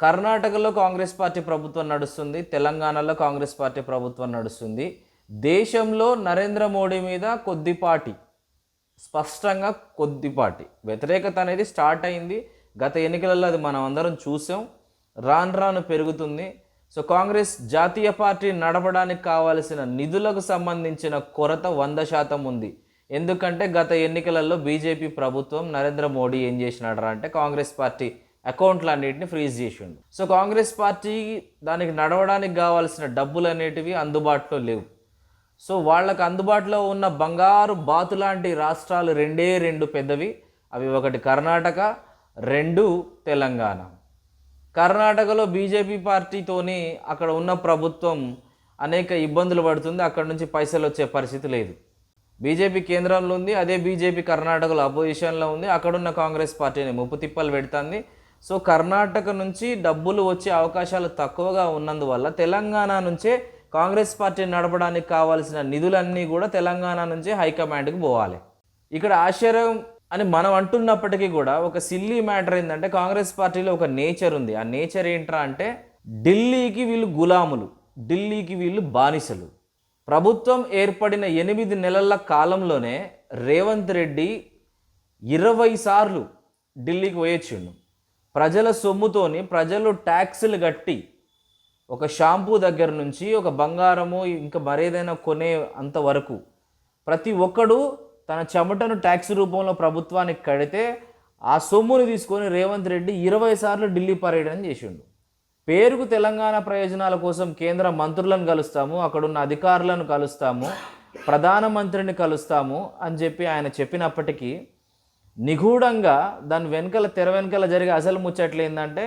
కర్ణాటకలో కాంగ్రెస్ పార్టీ ప్రభుత్వం నడుస్తుంది తెలంగాణలో కాంగ్రెస్ పార్టీ ప్రభుత్వం నడుస్తుంది. దేశంలో నరేంద్ర మోడీ మీద కొద్దిపాటి స్పష్టంగా కొద్దిపాటి వ్యతిరేకత అనేది స్టార్ట్ అయింది. గత ఎన్నికలలో అది మనం అందరం చూసాం. రాను రాను పెరుగుతుంది. సో కాంగ్రెస్ జాతీయ పార్టీ నడపడానికి కావాల్సిన నిధులకు సంబంధించిన కొరత వంద శాతం ఉంది. ఎందుకంటే గత ఎన్నికలలో బీజేపీ ప్రభుత్వం నరేంద్ర మోడీ ఏం చేసినాడరా అంటే కాంగ్రెస్ పార్టీ అకౌంట్లన్నిటిని ఫ్రీజ్ చేసిండు. సో కాంగ్రెస్ పార్టీ దానికి నడవడానికి కావాల్సిన డబ్బులు అనేటివి అందుబాటులో లేవు. సో వాళ్ళకు అందుబాటులో ఉన్న బంగారు బాతు లాంటి రాష్ట్రాలు రెండే రెండు పెద్దవి. అవి ఒకటి కర్ణాటక రెండు తెలంగాణ. కర్ణాటకలో బీజేపీ పార్టీతోని అక్కడ ఉన్న ప్రభుత్వం అనేక ఇబ్బందులు పడుతుంది. అక్కడ నుంచి పైసలు వచ్చే పరిస్థితి లేదు. బీజేపీ కేంద్రంలో ఉంది అదే బీజేపీ కర్ణాటకలో అపోజిషన్లో ఉంది. అక్కడున్న కాంగ్రెస్ పార్టీని ముప్పు తిప్పలు పెడుతుంది. సో కర్ణాటక నుంచి డబ్బులు వచ్చే అవకాశాలు తక్కువగా ఉన్నందువల్ల తెలంగాణ నుంచే కాంగ్రెస్ పార్టీ నడపడానికి కావాల్సిన నిధులన్నీ కూడా తెలంగాణ నుంచే హైకమాండ్కి పోవాలి. ఇక్కడ ఆశ్చర్యం అని మనం అంటున్నప్పటికీ కూడా ఒక సిల్లీ మ్యాటర్ ఏంటంటే కాంగ్రెస్ పార్టీలో ఒక నేచర్ ఉంది. ఆ నేచర్ ఏంట్రా అంటే ఢిల్లీకి వీళ్ళు గులాములు ఢిల్లీకి వీళ్ళు బానిసలు. ప్రభుత్వం ఏర్పడిన ఎనిమిది నెలల కాలంలోనే రేవంత్ రెడ్డి ఇరవై సార్లు ఢిల్లీకి పోయొచ్చిండు. ప్రజల సొమ్ముతోని ప్రజలు ట్యాక్సులు కట్టి ఒక షాంపూ దగ్గర నుంచి ఒక బంగారము ఇంకా మరేదైనా కొనే అంతవరకు ప్రతి ఒక్కడు తన చెమటను ట్యాక్స్ రూపంలో ప్రభుత్వానికి కడితే ఆ సొమ్ముని తీసుకొని రేవంత్ రెడ్డి ఇరవై సార్లు ఢిల్లీ పర్యటన చేసిండు. పేరుకు తెలంగాణ ప్రయోజనాల కోసం కేంద్ర మంత్రులను కలుస్తాము అక్కడున్న అధికారులను కలుస్తాము ప్రధానమంత్రిని కలుస్తాము అని చెప్పి ఆయన చెప్పినప్పటికీ నిగూఢంగా దాని వెనుకల తెర వెనుకల జరిగే అసలు ముచ్చట్లు ఏంటంటే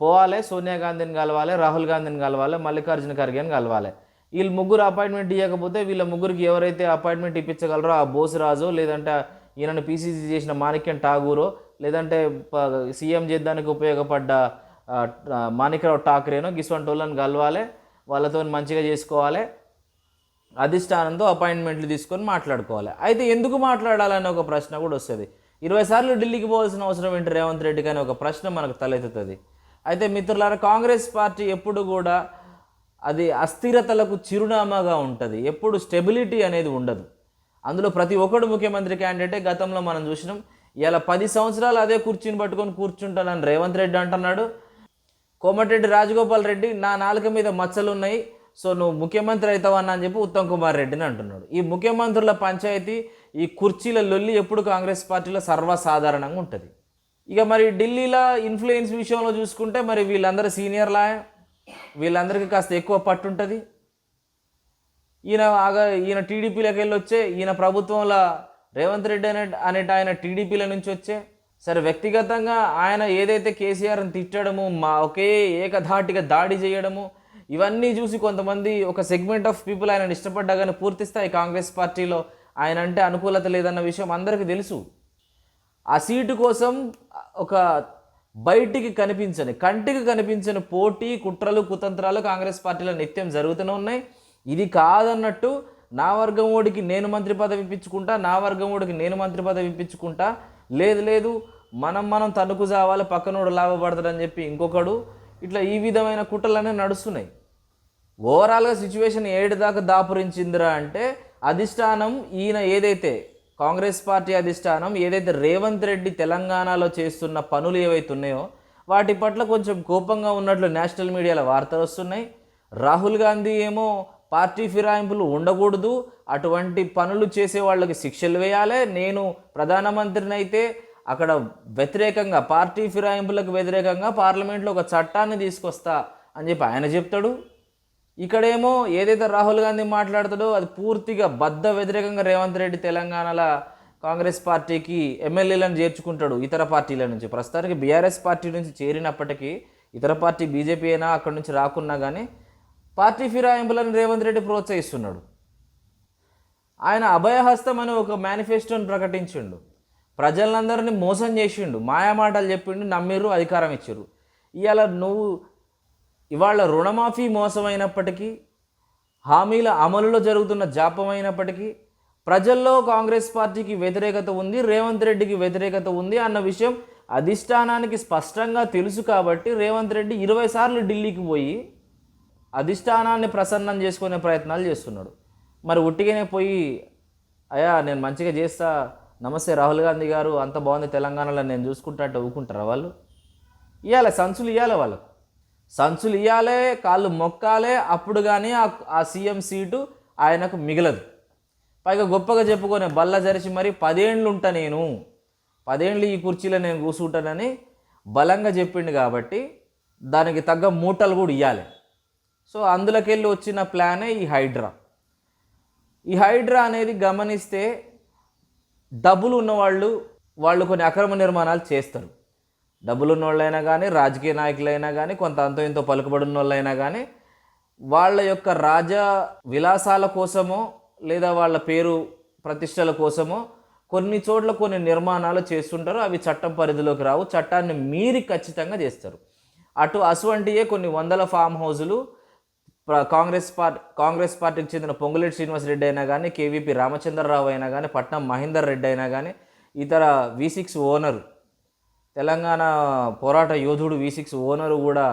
పోవాలి సోనియా గాంధీని కలవాలి రాహుల్ గాంధీని కలవాలి మల్లికార్జున ఖర్గేని కలవాలి. వీళ్ళు ముగ్గురు అపాయింట్మెంట్ ఇవ్వకపోతే వీళ్ళ ముగ్గురికి ఎవరైతే అపాయింట్మెంట్ ఇప్పించగలరో ఆ బోసురాజు లేదంటే ఈయనను పీసీసీ చేసిన మాణిక్యం ఠాగూరో లేదంటే సీఎం చేద్దానికి ఉపయోగపడ్డ మాణిక్యరావు ఆ, మాణిక్రావు ఠాకరేనో గిస్వంటి వాళ్ళని కలవాలి వాళ్ళతో మంచిగా చేసుకోవాలి అధిష్టానంతో అపాయింట్మెంట్లు తీసుకొని మాట్లాడుకోవాలి. అయితే ఎందుకు మాట్లాడాలని ఒక ప్రశ్న కూడా వస్తుంది. ఇరవై సార్లు ఢిల్లీకి పోవాల్సిన అవసరం ఏంటి రేవంత్ రెడ్డికి అని ఒక ప్రశ్న మనకు తలెత్తుతుంది. అయితే మిత్రులారా కాంగ్రెస్ పార్టీ ఎప్పుడు కూడా అది అస్థిరతలకు చిరునామాగా ఉంటుంది. ఎప్పుడు స్టెబిలిటీ అనేది ఉండదు. అందులో ప్రతి ఒక్కడు ముఖ్యమంత్రి క్యాండిడేటే. గతంలో మనం చూసినాం ఇలా పది సంవత్సరాలు అదే కుర్చీని పట్టుకొని కూర్చుంటానని రేవంత్ రెడ్డి అంటున్నాడు. కోమటిరెడ్డి రాజగోపాల్ రెడ్డి నా నాలుక మీద మచ్చలు ఉన్నాయి సో నువ్వు ముఖ్యమంత్రి అవుతావన్నా అని చెప్పి ఉత్తమ్ కుమార్ రెడ్డిని అంటున్నాడు. ఈ ముఖ్యమంత్రుల పంచాయతీ ఈ కుర్చీల లొల్లి ఎప్పుడు కాంగ్రెస్ పార్టీలో సర్వసాధారణంగా ఉంటుంది. ఇక మరి ఢిల్లీలో ఇన్ఫ్లుయెన్స్ విషయంలో చూసుకుంటే మరి వీళ్ళందరూ సీనియర్లా వీళ్ళందరికీ కాస్త ఎక్కువ పట్టు ఉంటుంది. ఈయన ఆగా ఈయన టీడీపీలోకి వెళ్ళి వచ్చే ఈయన ప్రభుత్వంలో రేవంత్ రెడ్డి అనే అనేట ఆయన టీడీపీల నుంచి వచ్చే సరే వ్యక్తిగతంగా ఆయన ఏదైతే కేసీఆర్ని తిట్టడము మా ఒకే ఏకధాటిగా దాడి చేయడము ఇవన్నీ చూసి కొంతమంది ఒక సెగ్మెంట్ ఆఫ్ పీపుల్ ఆయన ఇష్టపడ్డా కానీ పూర్తి స్థాయి కాంగ్రెస్ పార్టీలో ఆయన అంటే అనుకూలత లేదన్న విషయం అందరికీ తెలుసు. ఆ సీటు కోసం ఒక బయటికి కనిపించని కంటికి కనిపించని పోటీ కుట్రలు కుతంత్రాలు కాంగ్రెస్ పార్టీలో నిత్యం జరుగుతూనే ఉన్నాయి. ఇది కాదన్నట్టు నా వర్గం ఓడికి నేను మంత్రి పదవి ఇప్పించుకుంటా నా వర్గం ఓడికి నేను మంత్రి పదవి ఇప్పించుకుంటా. లేదు లేదు మనం మనం తణుకు జావాలి పక్కనోడు లాభపడతాడని చెప్పి ఇంకొకడు ఇట్లా ఈ విధమైన కుట్రలన్నీ నడుస్తున్నాయి. ఓవరాల్గా సిచ్యువేషన్ ఏడు దాకా దాపురించిందిరా అంటే అధిష్టానం ఈయన ఏదైతే కాంగ్రెస్ పార్టీ అధిష్టానం ఏదైతే రేవంత్ రెడ్డి తెలంగాణలో చేస్తున్న పనులు ఏవైతే ఉన్నాయో వాటి పట్ల కొంచెం కోపంగా ఉన్నట్లు నేషనల్ మీడియాలో వార్తలు వస్తున్నాయి. రాహుల్ గాంధీ ఏమో పార్టీ ఫిరాయింపులు ఉండకూడదు అటువంటి పనులు చేసే వాళ్ళకి శిక్షలు వేయాలి నేను ప్రధానమంత్రిని అయితే అక్కడ వ్యతిరేకంగా పార్టీ ఫిరాయింపులకు వ్యతిరేకంగా పార్లమెంట్లో ఒక చట్టాన్ని తీసుకొస్తా అని చెప్పి ఆయన చెప్తాడు. ఇక్కడేమో ఏదైతే రాహుల్ గాంధీ మాట్లాడతాడో అది పూర్తిగా బద్ద వ్యతిరేకంగా రేవంత్ రెడ్డి తెలంగాణలో కాంగ్రెస్ పార్టీకి ఎమ్మెల్యేలను చేర్చుకుంటాడు ఇతర పార్టీల నుంచి. ప్రస్తుతానికి బీఆర్ఎస్ పార్టీ నుంచి చేరినప్పటికీ ఇతర పార్టీ బీజేపీ అయినా అక్కడి నుంచి రాకున్నా కానీ పార్టీ ఫిరాయింపులను రేవంత్ రెడ్డి ప్రోత్సహిస్తున్నాడు. ఆయన అభయహస్తం అని ఒక మేనిఫెస్టోని ప్రకటించిండు. ప్రజలందరినీ మోసం చేసిండు మాయామాటలు చెప్పిండు నమ్మిర్రు అధికారం ఇచ్చారు ఇవాళ నువ్వు ఇవాళ రుణమాఫీ మోసమైనప్పటికీ హామీల అమలులో జరుగుతున్న జాపమైనప్పటికీ ప్రజల్లో కాంగ్రెస్ పార్టీకి వ్యతిరేకత ఉంది రేవంత్ రెడ్డికి వ్యతిరేకత ఉంది అన్న విషయం అధిష్టానానికి స్పష్టంగా తెలుసు కాబట్టి రేవంత్ రెడ్డి ఇరవై సార్లు ఢిల్లీకి పోయి అధిష్టానాన్ని ప్రసన్నం చేసుకునే ప్రయత్నాలు చేస్తున్నాడు. మరి ఉట్టిగానే పోయి అయ్యా నేను మంచిగా చేస్తా నమస్తే రాహుల్ గాంధీ గారు అంత బాగుంది తెలంగాణలో నేను చూసుకుంటా అంటే ఊకుంటారా వాళ్ళు? ఇవ్వాలి సంచులు ఇవ్వాలి వాళ్ళకు. సంచులు ఇవ్వాలి కాళ్ళు మొక్కాలే అప్పుడు కానీ ఆ ఆ సీఎం సీటు ఆయనకు మిగలదు. పైగా గొప్పగా చెప్పుకునే బల్ల జరిచి మరి పదేండ్లు ఉంటా నేను. పదేండ్లు ఈ కుర్చీలో నేను కూర్చుంటానని బలంగా చెప్పిండు కాబట్టి దానికి తగ్గ మూటలు కూడా ఇవ్వాలి సో అందులోకెళ్ళి వచ్చిన ప్లానే ఈ హైడ్రా. ఈ హైడ్రా అనేది గమనిస్తే డబ్బులు ఉన్నవాళ్ళు వాళ్ళు కొన్ని అక్రమ నిర్మాణాలు చేస్తారు. డబ్బులున్న వాళ్ళైనా కానీ రాజకీయ నాయకులైనా కానీ కొంత అంతో ఇంతో పలుకుబడిన వాళ్ళైనా కానీ వాళ్ళ యొక్క రాజ విలాసాల కోసమో లేదా వాళ్ళ పేరు ప్రతిష్టల కోసమో కొన్ని చోట్ల కొన్ని నిర్మాణాలు చేస్తుంటారు. అవి చట్టం పరిధిలోకి రావు. చట్టాన్ని మీరి ఖచ్చితంగా చేస్తారు. అటు అటువంటియే కొన్ని వందల ఫామ్ హౌజులు కాంగ్రెస్ పార్టీ కాంగ్రెస్ పార్టీకి చెందిన పొంగులేటి శ్రీనివాస్ రెడ్డి అయినా కానీ కేవీపీ రామచంద్రరావు అయినా కానీ పట్నం మహేందర్ రెడ్డి అయినా కానీ ఇతర వి సిక్స్ ఓనర్ తెలంగాణ పోరాట యోధుడు వి సిక్స్ ఓనరు కూడా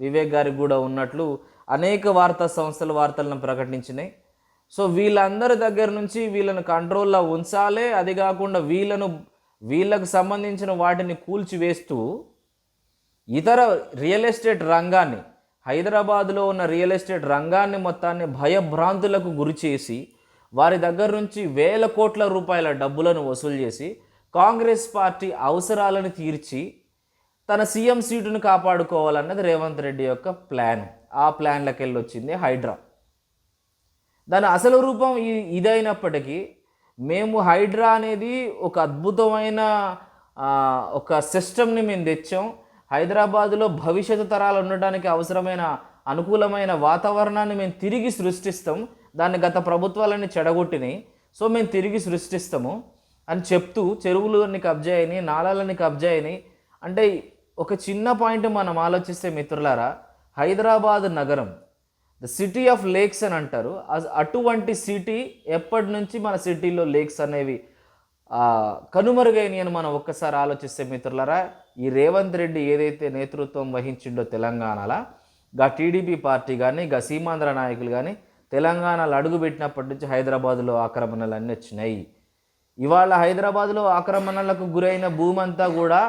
వివేక్ గారికి కూడా ఉన్నట్లు అనేక వార్తా సంస్థలు వార్తలను ప్రకటించినాయి. సో వీళ్ళందరి దగ్గర నుంచి వీళ్ళను కంట్రోల్లో ఉంచాలే అది కాకుండా వీళ్ళను వీళ్ళకు సంబంధించిన వాటిని కూల్చివేస్తూ ఇతర రియల్ ఎస్టేట్ రంగాన్ని హైదరాబాద్లో ఉన్న రియల్ ఎస్టేట్ రంగాన్ని మొత్తాన్ని భయభ్రాంతులకు గురిచేసి వారి దగ్గర నుంచి వేల కోట్ల రూపాయల డబ్బులను వసూలు చేసి కాంగ్రెస్ పార్టీ అవసరాలను తీర్చి తన సీఎం సీటును కాపాడుకోవాలన్నది రేవంత్ రెడ్డి యొక్క ప్లాన్. ఆ ప్లాన్లకు వెళ్ళి వచ్చింది హైడ్రా. దాని అసలు రూపం ఇదైనప్పటికీ మేము హైడ్రా అనేది ఒక అద్భుతమైన ఒక సిస్టమ్ని మేము తెచ్చాం. హైదరాబాదులో భవిష్యత్తు తరాలు ఉండడానికి అవసరమైన అనుకూలమైన వాతావరణాన్ని మేము తిరిగి సృష్టిస్తాం. దాన్ని గత ప్రభుత్వాలన్నీ చెడగొట్టినాయి. సో మేము తిరిగి సృష్టిస్తాము. అని చెప్తూ చెరువులని కబ్జా అయినాయి నాళాలని కబ్జా అయినాయి. అంటే ఒక చిన్న పాయింట్ మనం ఆలోచిస్తే మిత్రులారా హైదరాబాద్ నగరం ద సిటీ ఆఫ్ లేక్స్ అని అంటారు. అటువంటి సిటీ ఎప్పటి నుంచి మన సిటీలో లేక్స్ అనేవి కనుమరుగైనవి అని మనం ఒక్కసారి ఆలోచిస్తే మిత్రులారా ఈ రేవంత్ రెడ్డి ఏదైతే నేతృత్వం వహించిండో తెలంగాణలో గా టీడీపీ పార్టీ కానీ గా సీమాంధ్ర నాయకులు కానీ తెలంగాణలో అడుగుపెట్టినప్పటి నుంచి హైదరాబాద్లో ఆక్రమణలు అన్నీ వచ్చినాయి. ఇవాళ హైదరాబాద్లో ఆక్రమణలకు గురైన భూమంతా కూడా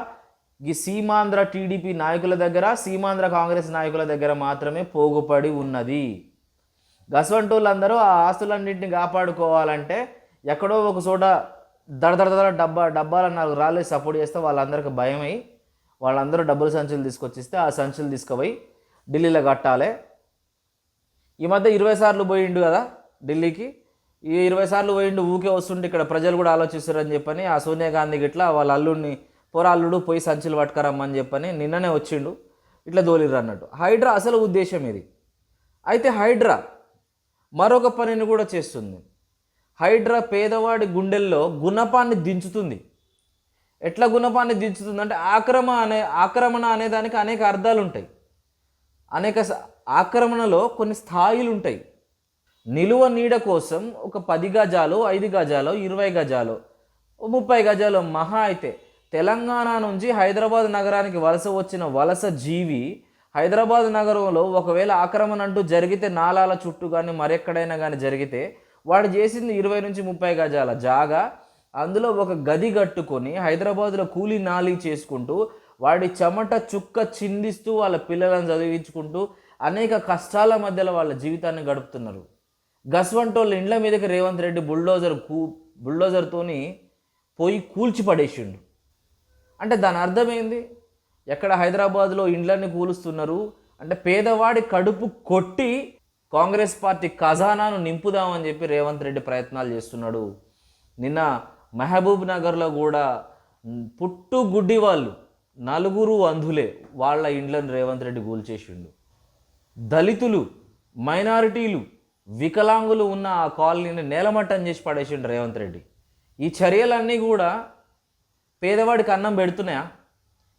ఈ సీమాంధ్ర టీడీపీ నాయకుల దగ్గర సీమాంధ్ర కాంగ్రెస్ నాయకుల దగ్గర మాత్రమే పోగుపడి ఉన్నది. గసవంటోళ్ళందరూ ఆ ఆస్తులన్నింటిని కాపాడుకోవాలంటే ఎక్కడో ఒక చోట దడదడదడ డబ్బా డబ్బాల నాలుగు రాళ్ళు సపోర్ట్ చేస్తే వాళ్ళందరికీ భయమై వాళ్ళందరూ డబ్బుల సంచులు తీసుకొచ్చిస్తే ఆ సంచులు తీసుకుపోయి ఢిల్లీలో కట్టాలి. ఈ మధ్య ఇరవై సార్లు పోయిండు కదా ఢిల్లీకి. ఈ ఇరవై సార్లు పోయిండు ఊకే వస్తుంటే ఇక్కడ ప్రజలు కూడా ఆలోచిస్తారని చెప్పని ఆ సోనియా గాంధీ గిట్లా వాళ్ళ అల్లుడిని పోరాల్లుడు పోయి సంచులు పట్టుకరమ్మని చెప్పని నిన్ననే వచ్చిండు ఇట్లా దోలిర్రు అన్నట్టు. హైడ్రా అసలు ఉద్దేశం ఇది. అయితే హైడ్రా మరొక పనిని కూడా చేస్తుంది. హైడ్రా పేదవాడి గుండెల్లో గుణపాన్ని దించుతుంది. ఎట్లా గుణపాన్ని దించుతుంది అంటే ఆక్రమ అనే ఆక్రమణ అనే దానికి అనేక అర్థాలు ఉంటాయి అనేక స- ఆక్రమణలో కొన్ని స్థాయిలు ఉంటాయి నిలువ నీడ కోసం ఒక పది గజాలు ఐదు గజాలు ఇరవై గజాలు ముప్పై గజాలు మహా అయితే తెలంగాణ నుంచి హైదరాబాద్ నగరానికి వలస వచ్చిన వలస జీవి హైదరాబాద్ నగరంలో ఒకవేళ ఆక్రమణ అంటూ జరిగితే నాలాల చుట్టూ కానీ మరెక్కడైనా కానీ జరిగితే వాడు చేసింది ఇరవై నుంచి ముప్పై గజాల జాగా. అందులో ఒక గది కట్టుకొని హైదరాబాద్లో కూలీ నాలి చేసుకుంటూ వాడి చెమట చుక్క చిందిస్తూ వాళ్ళ పిల్లలను చదివించుకుంటూ అనేక కష్టాల మధ్యలో వాళ్ళ జీవితాన్ని గడుపుతున్నారు. గస్వంటోళ్ళ ఇండ్ల మీదకి రేవంత్ రెడ్డి బుల్డోజర్ కూ బుల్డోజర్తోని పోయి కూల్చి పడేసిండు అంటే దాని అర్థం ఏంది ఎక్కడ హైదరాబాద్లో ఇండ్లన్నీ కూలుస్తున్నారు? అంటే పేదవాడి కడుపు కొట్టి కాంగ్రెస్ పార్టీ ఖజానాను నింపుదామని చెప్పి రేవంత్ రెడ్డి ప్రయత్నాలు చేస్తున్నాడు. నిన్న మహబూబ్ నగర్లో కూడా పుట్టు గుడ్డి వాళ్ళు నలుగురు అంధులే వాళ్ళ ఇండ్లను రేవంత్ రెడ్డి కూల్చేసిండు. దళితులు మైనారిటీలు వికలాంగులు ఉన్న ఆ కాలనీని నేలమట్టం చేసి పడేసిండు రేవంత్ రెడ్డి. ఈ చర్యలన్నీ కూడా పేదవాడికి అన్నం పెడుతున్నాయా?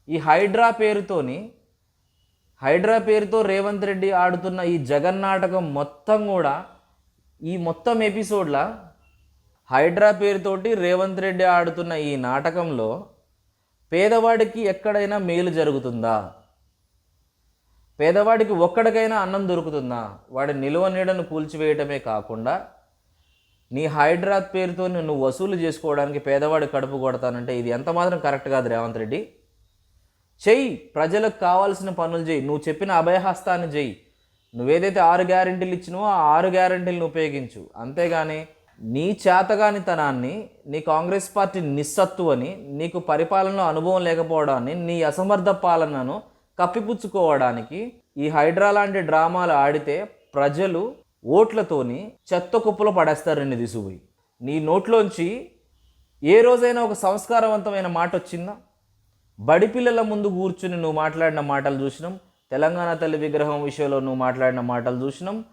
ఈ హైడ్రా పేరుతోని హైడ్రా పేరుతో రేవంత్ రెడ్డి ఆడుతున్న ఈ జగన్నాటకం మొత్తం కూడా ఈ మొత్తం ఎపిసోడ్ల హైడ్రా పేరుతోటి రేవంత్ రెడ్డి ఆడుతున్న ఈ నాటకంలో పేదవాడికి ఎక్కడైనా మేలు జరుగుతుందా? పేదవాడికి ఒక్కడికైనా అన్నం దొరుకుతుందా? వాడి నిలువ నీడను కూల్చివేయటమే కాకుండా నీ హైడ్రాత్ పేరుతో నువ్వు వసూలు చేసుకోవడానికి పేదవాడి కడుపు కొడతానంటే ఇది ఎంత మాత్రం కరెక్ట్ కాదు రేవంత్ రెడ్డి. చెయ్యి ప్రజలకు కావాల్సిన పనులు చేయి నువ్వు చెప్పిన అభయహస్తాన్ని చెయ్యి. నువ్వేదైతే ఆరు గ్యారెంటీలు ఇచ్చినావో ఆ ఆరు గ్యారెంటీలను ఉపయోగించు. అంతేగాని నీ చేతగానితనాన్ని నీ కాంగ్రెస్ పార్టీ నిస్సత్తువని నీకు పరిపాలనలో అనుభవం లేకపోవడాన్ని నీ అసమర్థ పాలనను కప్పిపుచ్చుకోవడానికి ఈ హైడ్రా లాంటి డ్రామాలు ఆడితే ప్రజలు ఓట్లతోని చెత్త కుప్పలో పడేస్తారు నిన్ను తీసుకుపోయి నీ నోట్లోంచి ఏ రోజైనా ఒక సంస్కారవంతమైన మాట వచ్చిందా? బడి పిల్లల ముందు కూర్చుని నువ్వు మాట్లాడిన మాటలు చూసినాం. తెలంగాణ తల్లి విగ్రహం విషయంలో నువ్వు మాట్లాడిన మాటలు చూసినాం.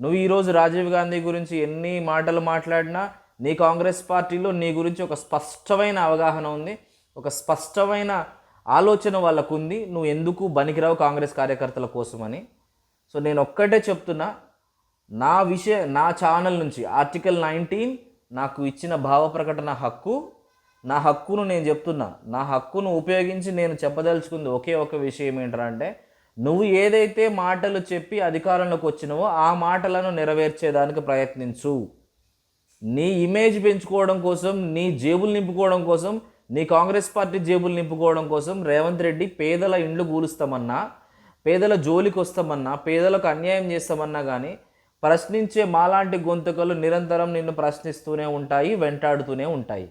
నువ్వు ఈరోజు రాజీవ్ గాంధీ గురించి ఎన్ని మాటలు మాట్లాడినా నీ కాంగ్రెస్ పార్టీలో నీ గురించి ఒక స్పష్టమైన అవగాహన ఉంది. ఒక స్పష్టమైన ఆలోచన వాళ్ళకు ఉంది నువ్వు ఎందుకు బనికిరావు కాంగ్రెస్ కార్యకర్తల కోసమని? సో నేను ఒక్కటే చెప్తున్నా నా విషయ నా ఛానల్ నుంచి ఆర్టికల్ నైన్టీన్ నాకు ఇచ్చిన భావ ప్రకటన హక్కు నా హక్కును నేను చెప్తున్నా నా హక్కును ఉపయోగించి నేను చెప్పదలుచుకుంది ఒకే ఒక విషయం ఏంటంటే నువ్వు ఏదైతే మాటలు చెప్పి అధికారంలోకి వచ్చినవో ఆ మాటలను నెరవేర్చేదానికి ప్రయత్నించు. నీ ఇమేజ్ పెంచుకోవడం కోసం నీ జేబులు నింపుకోవడం కోసం నీ కాంగ్రెస్ పార్టీ జేబులు నింపుకోవడం కోసం రేవంత్ రెడ్డి పేదల ఇండ్లు కూలుస్తామన్నా పేదల జోలికి వస్తామన్నా పేదలకు అన్యాయం చేస్తామన్నా కానీ ప్రశ్నించే మాలాంటి గొంతుకలు నిరంతరం నిన్ను ప్రశ్నిస్తూనే ఉంటాయి వెంటాడుతూనే ఉంటాయి.